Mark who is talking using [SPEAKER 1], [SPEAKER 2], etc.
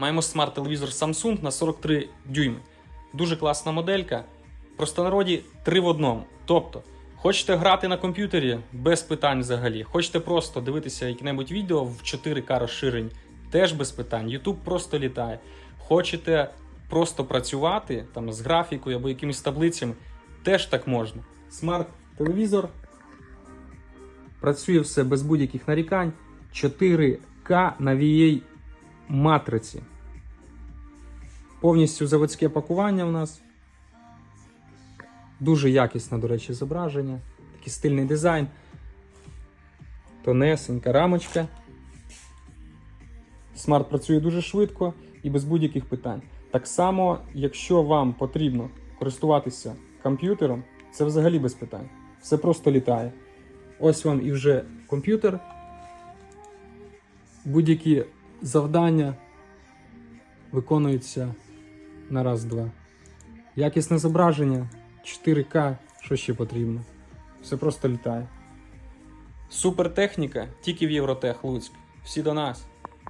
[SPEAKER 1] Маємо смарт-телевізор Samsung на 43 дюйми. Дуже класна моделька. В простонароді 3 в одному. Тобто, хочете грати на комп'ютері без питань взагалі. Хочете просто дивитися яке-небудь відео в 4К розширень, теж без питань. YouTube просто літає. Хочете просто працювати там з графікою або якимись таблицями, теж так можна. Смарт-телевізор Працює все без будь-яких нарікань. 4К на VA матриці. Повністю заводське пакування у нас. Дуже якісне, до речі, зображення. Такий стильний дизайн. Тонесенька рамочка. Смарт працює дуже швидко і без будь-яких питань. Так само, якщо вам потрібно користуватися комп'ютером, це взагалі без питань. Все просто літає. Ось вам і вже комп'ютер. Будь-які завдання виконуються на раз-два. Якісне зображення, 4К, що ще потрібно. Все просто літає. Супертехніка тільки в Євротех Луцьк. Всі до нас.